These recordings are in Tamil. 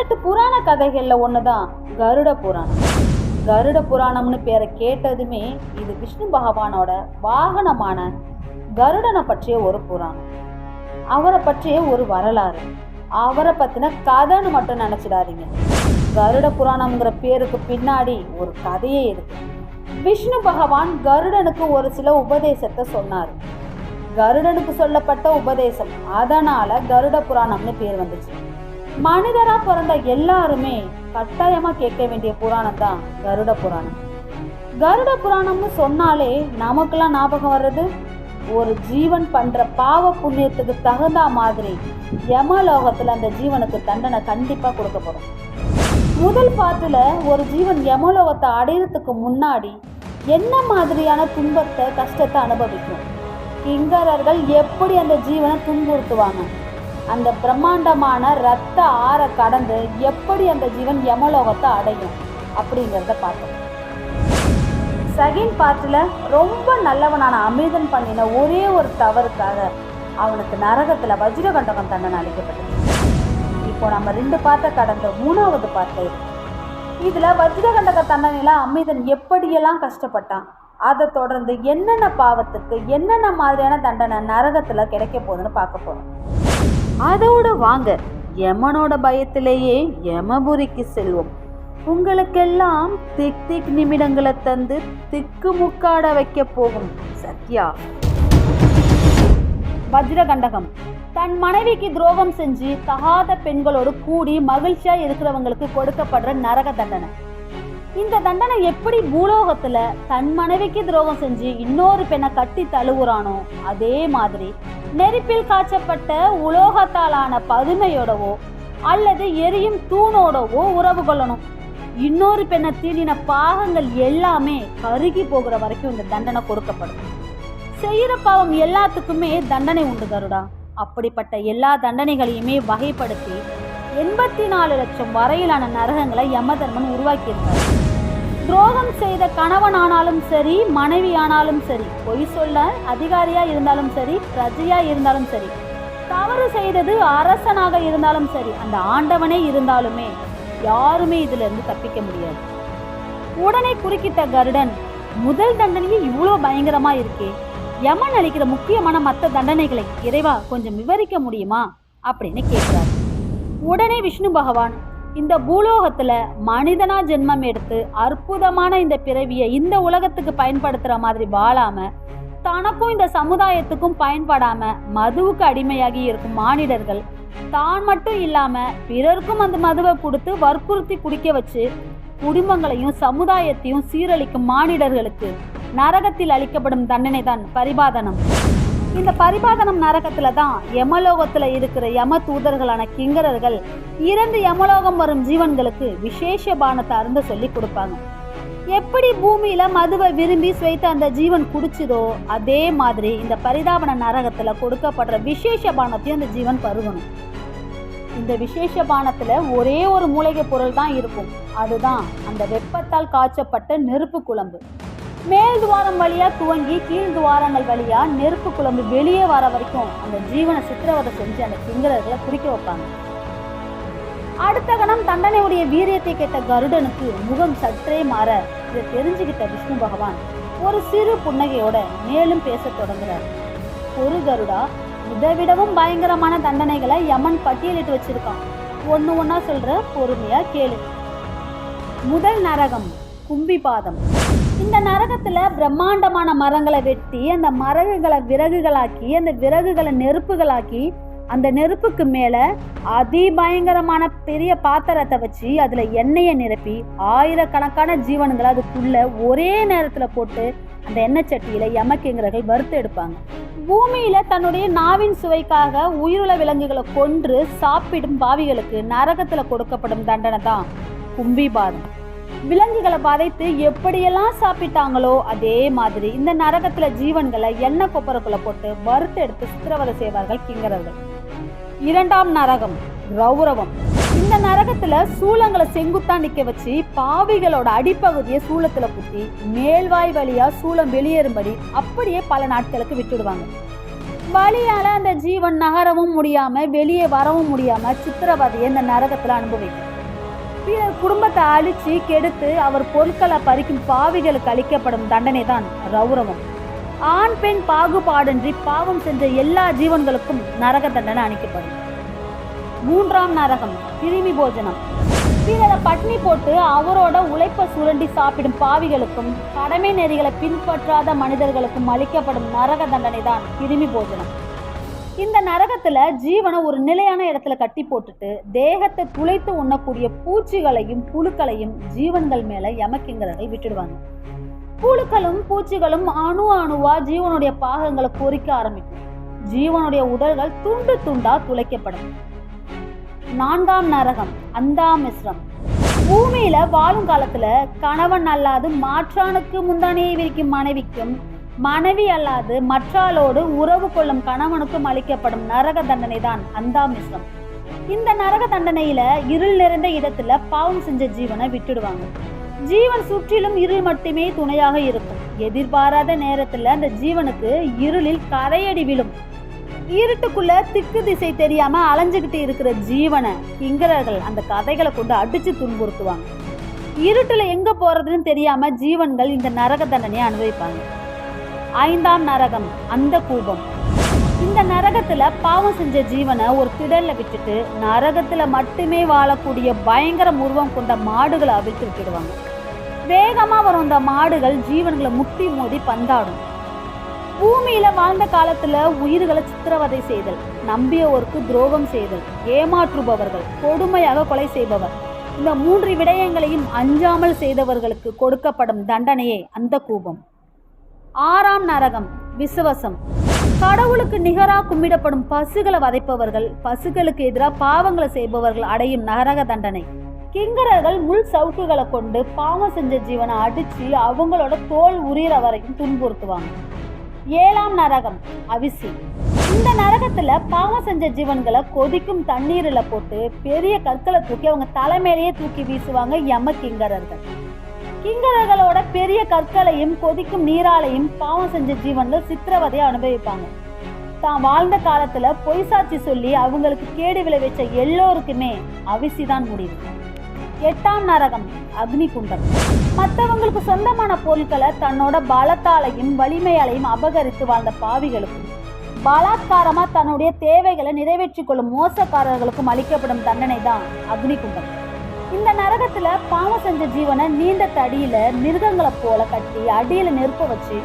பதினெட்டு புராண கதைகளில் ஒன்று தான் கருட புராணம். கருட புராணம்னு பேரை கேட்டதுமே இது விஷ்ணு பகவானோட வாகனமான கருடனை பற்றிய ஒரு புராணம். அவரை பற்றிய ஒரு வரலாறு. அவரை பற்றின கதைன்னு மட்டும் நினச்சிடாதீங்க. கருட புராணம்ங்கிற பேருக்கு பின்னாடி ஒரு கதையே இருக்கு. விஷ்ணு பகவான் கருடனுக்கு ஒரு சில உபதேசத்தை சொன்னார். கருடனுக்கு சொல்லப்பட்ட உபதேசம் அதனால கருட புராணம்னு பேர் வந்துச்சு. மனிதரா பிறந்த எல்லாருமே கட்டாயமா கேட்க வேண்டிய புராணம் தான் கருட புராணம். கருட புராணம்னு சொன்னாலே நமக்கெல்லாம் ஞாபகம் வர்றது? ஒரு ஜீவன் பண்ற பாவ புண்ணியத்துக்கு தகுந்த மாதிரி யமலோகத்துல அந்த ஜீவனுக்கு தண்டனை கண்டிப்பா கொடுக்கப்படும் முதல் பாட்டுல ஒரு ஜீவன் யமலோகத்தை அடையிறதுக்கு முன்னாடி என்ன மாதிரியான துன்பத்தை கஷ்டத்தை அனுபவிக்கும்? கிங்கரர்கள் எப்படி அந்த ஜீவனை துன்புறுத்துவாங்க? அந்த பிரம்மாண்டமான ரத்த ஆற கடந்து எப்படி அந்த ஜீவன் யமலோகத்தை அடையும் அப்படிங்கிறத பார்த்தோம். செகண்ட் பார்ட்டில் ரொம்ப நல்லவனான அமிர்தன் பண்ணின ஒரே ஒரு தவறுக்காக அவனுக்கு நரகத்தில் வஜ்ரகண்டகம் தண்டனை அளிக்கப்பட்டது. இப்போ நம்ம ரெண்டு பார்த்த கடந்த மூணாவது பார்த்து இதில் வஜ்ரகண்டக தண்டனையில அமிர்தன் எப்படியெல்லாம் கஷ்டப்பட்டான் அதை தொடர்ந்து என்னென்ன பாவத்துக்கு என்னென்ன மாதிரியான தண்டனை நரகத்தில் கிடைக்க போகுதுன்னு பார்க்க போகிறோம் அதோடு வாங்க. யமனோட பயத்திலேயே யமபுரிக்கு செல்வோம். உங்களுக்கெல்லாம் திக் திக் நிமிடங்களை தந்து திக்கு முக்காட வைக்க போகும் சத்யா. வஜ்ரகண்டகம். தன் மனைவிக்கு துரோகம் செஞ்சு தகாத பெண்களோடு கூடி மகிழ்ச்சியா இருக்கிறவங்களுக்கு கொடுக்கப்படுற நரக தண்டனை. இந்த தண்டனை எப்படி பூலோகத்துல தன் மனைவிக்கு துரோகம் செஞ்சு இன்னொரு பெண்ணை கட்டி தழுவுறானோ அதே மாதிரி நெருப்பில் காய்ச்சப்பட்ட உலோகத்தாலான பதுமையோடவோ அல்லது எரியும் தூணோடவோ உறவு கொள்ளணும். இன்னொரு பெண்ணை தீண்டின பாகங்கள் எல்லாமே கருகி போகிற வரைக்கும் இந்த தண்டனை கொடுக்கப்படும். செய்யற பாவம் எல்லாத்துக்குமே தண்டனை உண்டு கருடா. அப்படிப்பட்ட எல்லா தண்டனைகளையுமே வகைப்படுத்தி எண்பத்தி நாலு லட்சம் வரையிலான நரகங்களை யமதர்மன் உருவாக்கியிருந்தார் துரோகம் செய்த கணவனானாலும் சரி மனைவியானாலும் சரி பொய் சொல்ல அதிகாரியா இருந்தாலும் சரி பிரஜையா இருந்தாலும் சரி தவறு செய்தது அரசனாக இருந்தாலும் சரி அந்த ஆண்டவனே இருந்தாலுமே யாருமே இதுல இருந்து தப்பிக்க முடியாது. உடனே குறுக்கிட்ட கருடன் முதல் தண்டனையே இவ்வளோ பயங்கரமா இருக்கே யமன் அளிக்கிற முக்கியமான மற்ற தண்டனைகளை இறைவா கொஞ்சம் விவரிக்க முடியுமா? அப்படின்னு கேட்கிறார். உடனே விஷ்ணு பகவான் இந்த பூலோகத்துல மனிதனா ஜென்மம் எடுத்து அற்புதமான இந்த பிறவியை இந்த உலகத்துக்கு பயன்படுத்துற மாதிரி வாழாம தனக்கும் இந்த சமுதாயத்துக்கும் பயன்படாம மதுவுக்கு அடிமையாகி இருக்கும் மானிடர்கள் தான் மட்டும் இல்லாம பிறருக்கும் அந்த மதுவை கொடுத்து வற்புறுத்தி குடிக்க வச்சு குடும்பங்களையும் சமுதாயத்தையும் சீரழிக்கும் மானிடர்களுக்கு நரகத்தில் அளிக்கப்படும் தண்டனை தான் பரிபாதனம். இந்த பரிபாதனம் நரகத்துல தான் யமலோகத்துல இருக்கிற யம தூதர்களான கிங்கரர்கள் இறந்து யமலோகம் வரும் ஜீவன்களுக்கு விசேஷ பானத்தை அருந்த சொல்லி கொடுப்பாங்க. எப்படி பூமியில மதுவை விரும்பி சுவைத்த அந்த ஜீவன் குடிச்சதோ அதே மாதிரி இந்த பரிதாபன நரகத்துல கொடுக்கப்படுற விசேஷ பானத்தையும் அந்த ஜீவன் பருகணும். இந்த விசேஷ பானத்துல ஒரே ஒரு மூலிகை பொருள் தான் இருக்கும். அதுதான் அந்த வெப்பத்தால் காய்ச்சப்பட்ட நெருப்பு குழம்பு. மேல் துவாரம் வழியாக துவங்கி கீழ் துவாரங்கள் வழியாக நெருப்பு குழம்பு வெளியே வர வரைக்கும் அந்த ஜீவனை சித்திரவதை செஞ்சு அந்த சிங்களர்களை குறிக்க வைப்பாங்க. அடுத்த கணம் தண்டனையுடைய வீரியத்தை கேட்ட கருடனுக்கு முகம் சற்றே மாற இதை தெரிஞ்சுக்கிட்ட விஷ்ணு பகவான் ஒரு சிறு புன்னகையோட மேலும் பேசத் தொடங்குறார். ஒரு கருடா இதை விடவும் பயங்கரமான தண்டனைகளை யமன் பட்டியலிட்டு வச்சிருக்கான். ஒன்று ஒன்றா சொல்கிற பொறுமையாக கேளு. முதல் நரகம் கும்பி பாதம். இந்த நரகத்தில் பிரம்மாண்டமான மரங்களை வெட்டி அந்த மரகுகளை விறகுகளாக்கி அந்த விறகுகளை நெருப்புகளாக்கி அந்த நெருப்புக்கு மேலே அதிபயங்கரமான பெரிய பாத்திரத்தை வச்சு அதில் எண்ணெயை நிரப்பி ஆயிரக்கணக்கான ஜீவன்களை அதுக்குள்ளே ஒரே நேரத்தில் போட்டு அந்த எண்ணெய் சட்டியில் யமக்கிங்கர்கள் வறுத்து எடுப்பாங்க. பூமியில் தன்னுடைய நாவின் சுவைக்காக உயிருள்ள விலங்குகளை கொன்று சாப்பிடும் பாவிகளுக்கு நரகத்தில் கொடுக்கப்படும் தண்டனை தான் கும்பிபாதம் விலங்குகளை பாதைத்து எப்படியெல்லாம் சாப்பிட்டாங்களோ அதே மாதிரி இந்த நரகத்துல ஜீவன்களை எண்ணெய் கொப்பரக்குள்ள போட்டு வறுத்து எடுத்து சித்திரவதை செய்வார்கள் கிங்கரர்கள். இரண்டாம் நரகம் ரௌரவம் இந்த நரகத்துல சூளங்களை செங்குத்தா நிக்க வச்சு பாவிகளோட அடிப்பகுதியை சூளத்துல குத்தி மேல்வாய் வழியா சூளம் வெளியேறும்படி அப்படியே பல நாட்களுக்கு விட்டுடுவாங்க. வழியால அந்த ஜீவன் நகரவும் முடியாம வெளியே வரவும் முடியாம சித்திரவதையை இந்த நரகத்துல அனுபவிக்கும். பிறர் குடும்பத்தை அழிச்சு கெடுத்து அவர் பொருட்களை பறிக்கும் பாவிகளுக்கு அளிக்கப்படும் தண்டனை தான் ரௌரவம். ஆண் பெண் பாகுபாடின்றி பாவம் சென்ற எல்லா ஜீவன்களுக்கும் நரக தண்டனை அளிக்கப்படும். மூன்றாம் நரகம் கிருமி போஜனம். பிறரை பட்னி போட்டு அவரோட உழைப்பை சுரண்டி சாப்பிடும் பாவிகளுக்கும் கடமை நெறிகளை பின்பற்றாத மனிதர்களுக்கும் அளிக்கப்படும் நரக தண்டனை தான் கிருமி போஜனம். இந்த நரகத்துல ஜீவனை ஒரு நிலையான இடத்துல கட்டி போட்டுட்டு தேகத்தை துளைத்து உண்ணக்கூடிய பூச்சிகளையும் புழுக்களையும் ஜீவன்கள் மேல யமக்கிங்கரர்கள் விட்டுடுவாங்க. புழுக்களும் பூச்சிகளும் அணு அணுவா ஜீவனுடைய பாகங்களை பொறிக்க ஆரம்பிக்கும். ஜீவனுடைய உடல்கள் துண்டு துண்டா துளைக்கப்படும். நான்காம் நரகம் அந்தாமிஸ்ரம் பூமியில வாழும் காலத்துல கணவன் அல்லாது மாற்றானுக்கு முந்தானையை விரிக்கும் மனைவிக்கும் மனைவி அல்லாது மற்றாளோடு உறவு கொள்ளும் கணவனுக்கும் அளிக்கப்படும் நரக தண்டனை தான் அந்தாமிசம். இந்த நரக தண்டனையில இருள் நிறைந்த இடத்துல பாவம் செஞ்ச ஜீவனை விட்டுடுவாங்க. ஜீவன் சுற்றிலும் இருள் மட்டுமே துணையாக இருக்கும். எதிர்பாராத நேரத்துல அந்த ஜீவனுக்கு இருளில் கரையடி விழும். இருட்டுக்குள்ள திக்கு திசை தெரியாம அலைஞ்சுக்கிட்டு இருக்கிற ஜீவனை கிங்கரர்கள் அந்த கதைகளை கொண்டு அடிச்சு துன்புறுத்துவாங்க. இருட்டுல எங்க போறதுன்னு தெரியாம ஜீவன்கள் இந்த நரக தண்டனையை அனுபவிப்பாங்க. ஐந்தாம் நரகம் அந்த கூபம். இந்த நரகத்துல பாவம் செஞ்ச ஜீவனை ஒரு திடல்ல விட்டுட்டு நரகத்துல மட்டுமே வாழக்கூடிய பயங்கர உருவம் கொண்ட மாடுகளை அவிழ்த்து விட்டுடுவாங்க. வேகமா வரும் அந்த மாடுகள் ஜீவன்களை முட்டி மோதி பந்தாடும். பூமியில வாழ்ந்த காலத்துல உயிர்களை சித்திரவதை செய்தல் நம்பியவருக்கு துரோகம் செய்தல் ஏமாற்றுபவர்கள் கொடுமையாக கொலை செய்பவர். இந்த மூன்று விடயங்களையும் அஞ்சாமல் செய்தவர்களுக்கு கொடுக்கப்படும் தண்டனையே அந்த கூபம். ஆறாம் நரகம் விசுவசம். கடவுளுக்கு நிகரா கும்பிடப்படும் பசுகளை வதைப்பவர்கள் பசுகளுக்கு எதிராக பாவங்களை செய்பவர்கள் அடையும் நரக தண்டனை. கிங்கரர்கள் முள் சவுக்குகளை கொண்டு பாவம் செஞ்ச ஜீவனை அடிச்சு அவங்களோட தோல் உரியற வரைக்கும் துன்புறுத்துவாங்க. ஏழாம் நரகம் அவிசி. இந்த நரகத்துல பாவம் செஞ்ச ஜீவன்களை கொதிக்கும் தண்ணீரில் போட்டு பெரிய கற்களை தூக்கி அவங்க தலைமையிலேயே தூக்கி வீசுவாங்க யம கிங்கரர்கள். கிங்கரர்களோட பெரிய கற்களையும் கொதிக்கும் நீராலையும் பாவம் செஞ்ச ஜீவன்கள் சித்திரவதையை அனுபவிப்பாங்க. தான் வாழ்ந்த காலத்துல பொய் சாட்சி சொல்லி அவங்களுக்கு கேடு விளைவிச்ச எல்லோருக்குமே அவிசிதான் முடிவு. எட்டாம் நரகம் அக்னி குண்டம். மற்றவங்களுக்கு சொந்தமான பொருட்களை தன்னோட பலத்தாலையும் வலிமையாலையும் அபகரித்து வாழ்ந்த பாவிகளுக்கும் பலாத்காரமா தன்னுடைய தேவைகளை நிறைவேற்றிக் கொள்ளும் மோசக்காரர்களுக்கும் அளிக்கப்படும் தண்டனை தான் அக்னி குண்டம். இந்த நரகத்துல பாவம் செஞ்ச ஜீவனை நீண்ட தடியில மிருகங்களை போல கட்டி அடியில நெருப்ப வச்சு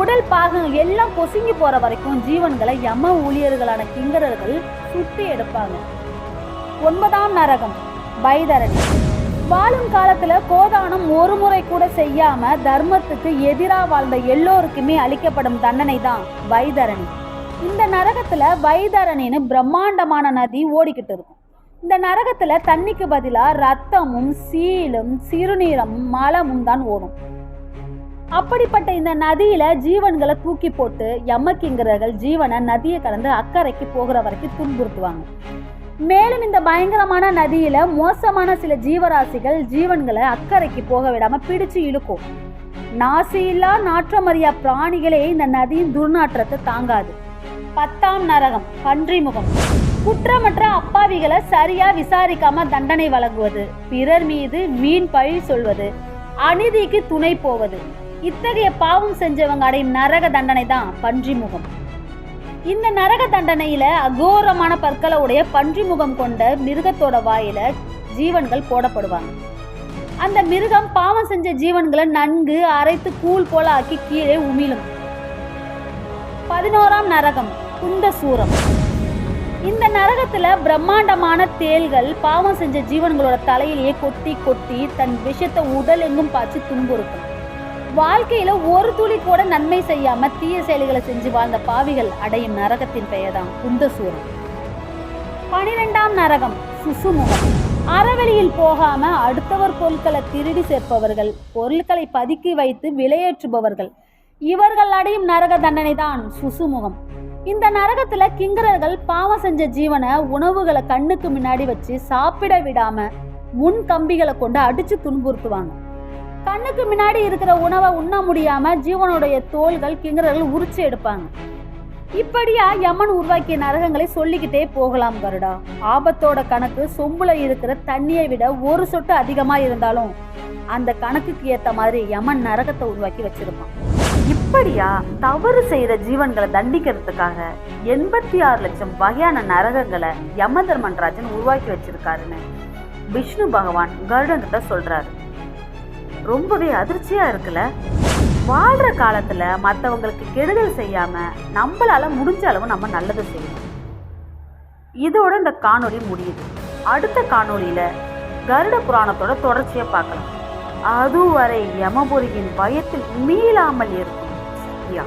உடல் பாகங்கள் எல்லாம் பொசுங்கி போற வரைக்கும் ஜீவன்களை யம ஊழியர்களான கிங்கரர்கள் சுட்டி எடுப்பாங்க. ஒன்பதாம் நரகம் பைதரணி வாழும் காலத்துல கோதானம் ஒரு முறை கூட செய்யாம தர்மத்துக்கு எதிராக வாழ்ந்த எல்லோருக்குமே அளிக்கப்படும் தண்டனை தான் வைதரணி. இந்த நரகத்துல வைதரணின்னு பிரம்மாண்டமான நதி ஓடிக்கிட்டு இருக்கும். இந்த நரகத்துல தண்ணிக்கு பதிலா ரத்தமும் சீலும் சிறுநீரமும் மலமும் தான் ஓடும். அப்படிப்பட்ட இந்த நதியில ஜீவன்களை தூக்கி போட்டு யமக்கிங்கிறர்கள் ஜீவனை நதியை கடந்து அக்கறைக்கு போகிற வரைக்கும் துன்புறுத்துவாங்க. மேலும் இந்த பயங்கரமான நதியில மோசமான சில ஜீவராசிகள் ஜீவன்களை அக்கறைக்கு போக விடாம பிடிச்சு இழுக்கும். நாசியில்லா நாற்றமறியா பிராணிகளே இந்த நதியின் துர்நாற்றத்தை தாங்காது. பத்தாம் நரகம் பன்றிமுகம். குற்றமற்ற அப்பாவிகளை சரியா விசாரிக்காம தண்டனை வழங்குவது பிறர் மீது வீண் பழி சொல்வது அநீதிக்கு துணை போவது. இத்தகைய பாவம் செஞ்சவங்க அடையும் நரக தண்டனை தான் பன்றிமுகம். இந்த நரக தண்டனையில அகோரமான பற்களை உடைய பன்றி முகம் கொண்ட மிருகத்தோட வாயில ஜீவன்கள் போடப்படுவாங்க. அந்த மிருகம் பாவம் செஞ்ச ஜீவன்களை நன்கு அரைத்து கூழ் போல ஆக்கி கீழே உமிழும். பதினோராம் நரகம் குந்த சூரம் இந்த நரகத்துல பிரம்மாண்டமான தேள்கள் பாவம் செஞ்ச ஜீவன்களோட தலையிலேயே கொட்டி கொத்தி தன் விஷத்தை உடல் எங்கும் பாய்ச்சி துன்புறுத்தும். வாழ்க்கையில ஒரு துளி கூட நன்மை செய்யாம தீய செயல்களை செஞ்சு வாழ்ந்த பாவிகள் அடையும் நரகத்தின் பெயர்தான் குந்தசூரம் பனிரெண்டாம் நரகம் சுசுமுகம். அறவெளியில் போகாம அடுத்தவர் பொருட்களை திருடி சேர்ப்பவர்கள் பொருட்களை பதுக்கி வைத்து விலையேற்றுபவர்கள். இவர்கள் அடையும் நரக தண்டனை தான் சுசுமுகம். இந்த நரகத்துல கிங்கரர்கள் பாவம் செஞ்ச ஜீவனை உணவுகளை கண்ணுக்கு முன்னாடி வச்சு சாப்பிட விடாம முன் கம்பிகளை கொண்டு அடிச்சு துன்புறுத்துவாங்க. கண்ணுக்கு முன்னாடி இருக்கிற உணவை உண்ண முடியாம ஜீவனுடைய தோள்கள் கிங்கரர்கள் உரிச்சு எடுப்பாங்க. இப்படியா யமன் உருவாக்கிய நரகங்களை சொல்லிக்கிட்டே போகலாம் கருடா. ஆபத்தோட கணக்கு சொம்புல இருக்கிற தண்ணியை விட ஒரு சொட்டு அதிகமா இருந்தாலும் அந்த கணக்குக்கு ஏத்த மாதிரி யமன் நரகத்தை உருவாக்கி வச்சிருப்பான். இப்படியா தவறு செய்யற ஜீவன்களை தண்டிக்கிறதுக்காக எண்பத்தி ஆறு லட்சம் வகையான நரகங்களை யம தர்மன்ராஜன் உருவாக்கி வச்சிருக்காருன்னு. விஷ்ணு பகவான் கருடன் சொல்றாரு. ரொம்பவே அதிர்ச்சியா இருக்குல்ல? வாழ்ற காலத்துல மற்றவங்களுக்கு கெடுதல் செய்யாம நம்மளால முடிஞ்ச அளவு நம்ம நல்லது செய்யணும். இதோட இந்த காணொலி முடியுது. அடுத்த காணொலியில கருட புராணத்தோட தொடர்ச்சியை பார்க்கலாம். அதுவரை யமபுரியின் பயத்தில் மீளாமல் இருக்கும் சத்யா.